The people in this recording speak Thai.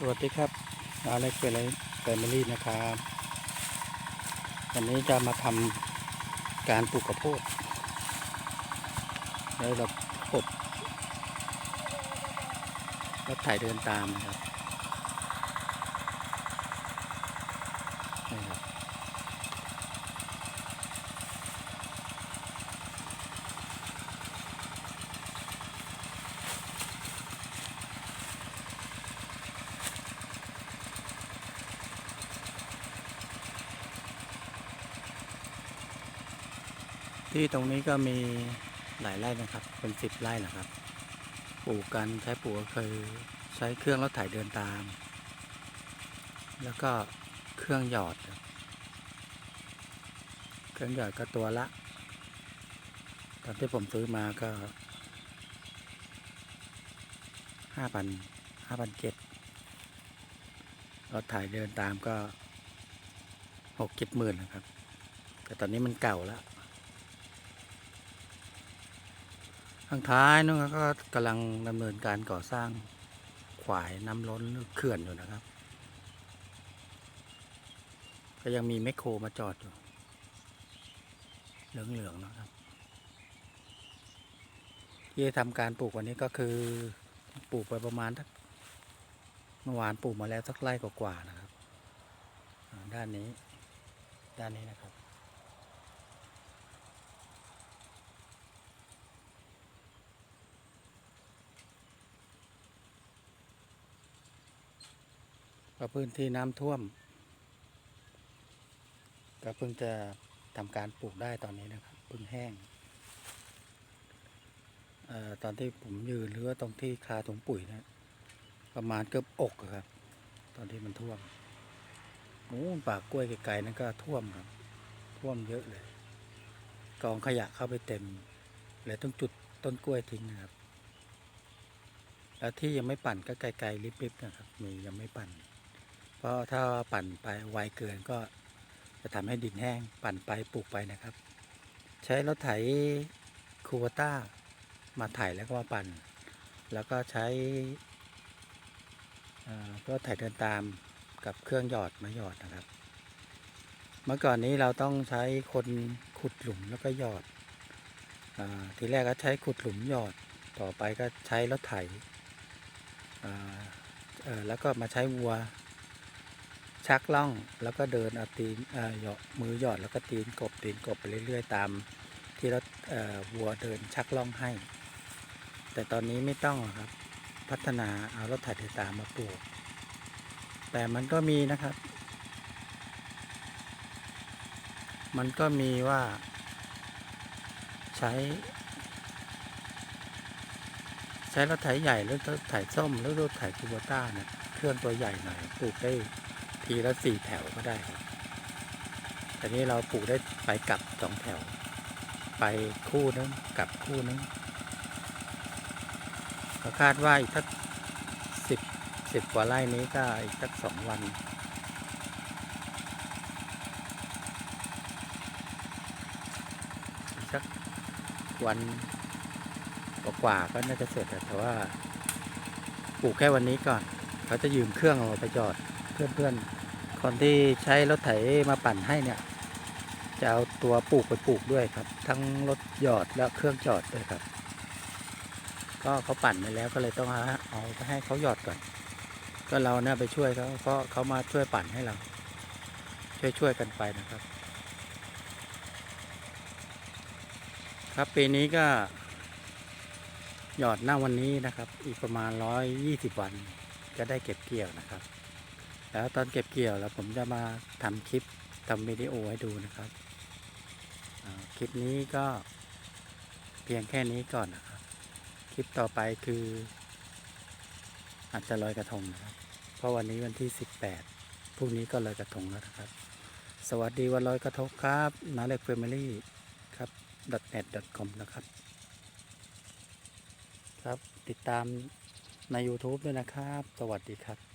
สวัสดีครับอาเล็กเป็นไรแฟมิลี่นะครับ วันนี้จะมาทำการปลูกข้าวโพดแล้วเราปบรถไถเดินตามนะครับ ที่ตรงนี้ก็มีหลายไร่นะครับ เป็นสิบไร่นะครับ ปลูกกันใช้ปลูกก็คือใช้เครื่องรถไถเดินตาม แล้วก็เครื่องหยอด เครื่องหยอดก็ตัวละ ตอนที่ผมซื้อมาก็ห้าพันห้าพันเจ็ดรถไถเดินตามก็หกเจ็ดหมื่นนะครับ แต่ตอนนี้มันเก่าแล้ว ข้างท้ายนู่นก็กำลังดำเนินการก่อสร้างขวายน้ำล้นเขื่อนอยู่นะครับ ก็ยังมีแมคโครมาจอดอยู่ เหลืองๆนะครับ ที่ทำการปลูกวันนี้ก็คือปลูกไปประมาณทักเมื่อวานปลูกมาแล้วสักไร่กว่าๆนะครับ ด้านนี้ ด้านนี้นะครับ ก็พื้นที่น้ำท่วม ก็เพิ่งจะทำการปลูกได้ตอนนี้นะครับเพิ่งแห้งออตอนที่ผมยืนหรือว่าตรงที่คาถุงปุ๋ยนะประมาณเกือบอกครับ ตอนที่มันท่วมโอ้ปากกล้วยไกลๆนั่นก็ท่วมครับ ท่วมเยอะเลย กองขยะเข้าไปเต็มเลยต้องจุดต้นกล้วยทิ้งนะครับ แล้วที่ยังไม่ปั่นก็ไกลๆลิบๆนะครับมียังไม่ปั่น เพราะถ้าปั่นไปไวเกินก็จะทำให้ดินแห้งปั่นไปปลูกไปนะครับ ใช้รถไถคูวต้ามาไถแล้วก็มาปั่น แล้วก็ใช้รถไถเดินตามกับเครื่องหยอดมาหยอดนะครับ เมื่อก่อนนี้เราต้องใช้คนขุดหลุมแล้วก็หยอดอทีแรกก็ใช้ขุดหลุมหยอดต่อไปก็ใช้รถไถแล้วก็มาใช้วัว ชักล่องแล้วก็เดินเอาตีนเอ่อหยอดมือหยอดแล้วก็ตีนกบตีนกบไปเรื่อย ๆ ตาม ที่รถเอ่อวัวเดินชักล่องให้ แต่ตอนนี้ไม่ต้องหรอกครับพัฒนาเอารถถเดินตามมาปลูก แต่มันก็มีนะครับ มันก็มีว่า ใช้ ใช้รถไถใหญ่หรือรถไถส้มหรือรถไถคูโบต้าเนี่ยเครื่องตัวใหญ่หน่อยปลูกได้ ทีละสี่แถวก็ได้ครับแต่นี้เราปลูกได้ไปกลับสองแถว ไปคู่นึงกลับคู่นึงก็คาดว่าอีกสักสิบสิบกว่าไร่นี้ก็อีกสักสองวันอีกสักวันกว่าๆก็น่าจะเสร็จแต่ว่าปลูกแค่วันนี้ก่อน เขาจะยืมเครื่องเราไปจอดเพื่อนๆ คนที่ใช้รถไถมาปั่นให้เนี่ยจะเอาตัวปลูกไปปลูกด้วยครับ ทั้งรถหยอดและเครื่องจอดด้วยครับ ก็เขาปั่นไปแล้วก็เลยต้องเอาไปให้เขาหยอดก่อน ก็เราเนี่ยไปช่วยเขาเพราะเขามาช่วยปั่นให้เรา ช่วยๆกันไปนะครับ ครับปีนี้ก็ หยอดหน้าวันนี้นะครับ อีกประมาณร้อยยี่สิบวันจะได้เก็บเกี่ยวนะครับ แล้วตอนเก็บเกี่ยวแล้วผมจะมาทำคลิปทำวิดีโอให้ดูนะครับคลิปนี้ก็เพียงแค่นี้ก่อนนะครับ คลิปต่อไปคืออาจจะลอยกระทงนะครับ เพราะวันนี้วันที่สิบแปดพรุ่งนี้ก็ลอยกระทงแล้วนะครับ สวัสดีวันลอยกระทงครับนาเล็กเฟมิลี่ครับ .net .com นะครับ ครับติดตามใน YouTube ด้วยนะครับ สวัสดีครับ